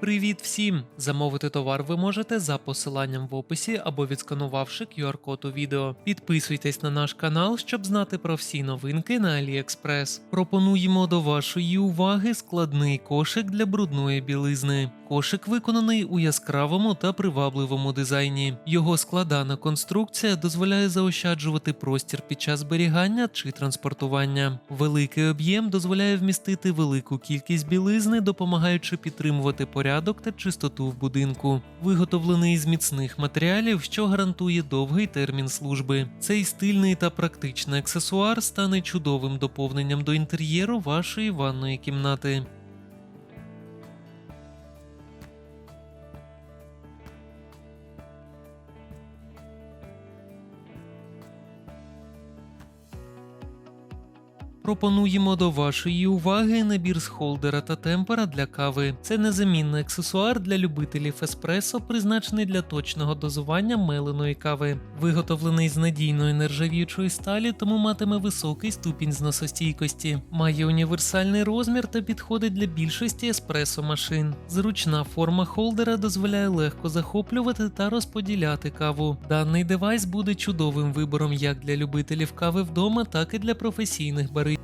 Привіт всім! Замовити товар ви можете за посиланням в описі або відсканувавши QR-код у відео. Підписуйтесь на наш канал, щоб знати про всі новинки на AliExpress. Пропонуємо до вашої уваги складний кошик для брудної білизни. Кошик виконаний у яскравому та привабливому дизайні. Його складана конструкція дозволяє заощаджувати простір під час зберігання чи транспортування. Великий об'єм дозволяє вмістити велику кількість білизни, допомагаючи підтримувати порядок та чистоту в будинку. Виготовлений з міцних матеріалів, що гарантує довгий термін служби. Цей стильний та практичний аксесуар стане чудовим доповненням до інтер'єру вашої ванної кімнати. Пропонуємо до вашої уваги набір з холдера та темпера для кави. Це незамінний аксесуар для любителів еспресо, призначений для точного дозування меленої кави. Виготовлений з надійної нержавіючої сталі, тому матиме високий ступінь зносостійкості. Має універсальний розмір та підходить для більшості еспресо машин. Зручна форма холдера дозволяє легко захоплювати та розподіляти каву. Даний девайс буде чудовим вибором як для любителів кави вдома, так і для професійних баристів.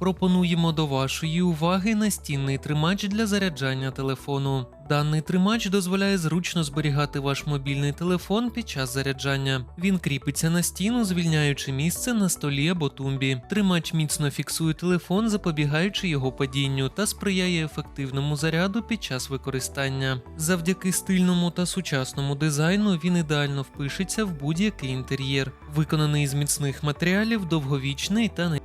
Пропонуємо до вашої уваги настінний тримач для заряджання телефону. Даний тримач дозволяє зручно зберігати ваш мобільний телефон під час заряджання. Він кріпиться на стіну, звільняючи місце на столі або тумбі. Тримач міцно фіксує телефон, запобігаючи його падінню, та сприяє ефективному заряду під час використання. Завдяки стильному та сучасному дизайну він ідеально впишеться в будь-який інтер'єр. Виконаний з міцних матеріалів, довговічний та не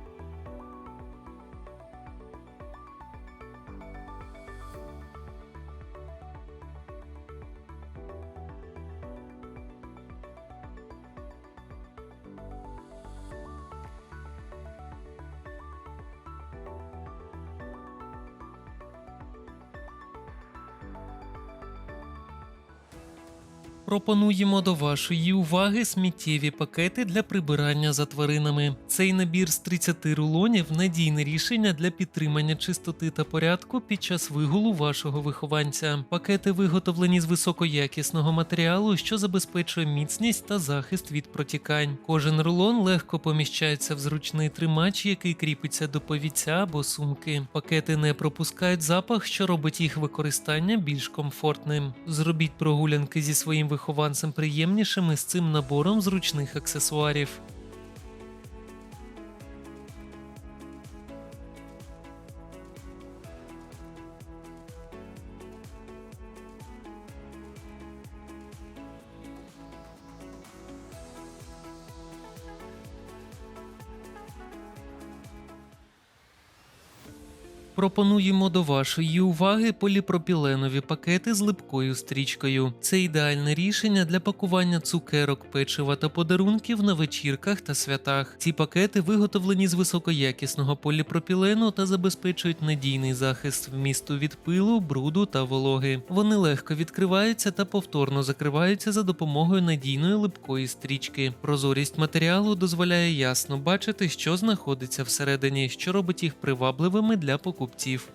Пропонуємо до вашої уваги сміттєві пакети для прибирання за тваринами. Цей набір з 30 рулонів надійне рішення для підтримання чистоти та порядку під час вигулу вашого вихованця. Пакети виготовлені з високоякісного матеріалу, що забезпечує міцність та захист від протікань. Кожен рулон легко поміщається в зручний тримач, який кріпиться до повіця або сумки. Пакети не пропускають запах, що робить їх використання більш комфортним. Зробіть прогулянки зі своїм вихованцем приємнішими з цим набором зручних аксесуарів. Пропонуємо до вашої уваги поліпропіленові пакети з липкою стрічкою. Це ідеальне рішення для пакування цукерок, печива та подарунків на вечірках та святах. Ці пакети виготовлені з високоякісного поліпропілену та забезпечують надійний захист вмісту від пилу, бруду та вологи. Вони легко відкриваються та повторно закриваються за допомогою надійної липкої стрічки. Прозорість матеріалу дозволяє ясно бачити, що знаходиться всередині, що робить їх привабливими для покупців.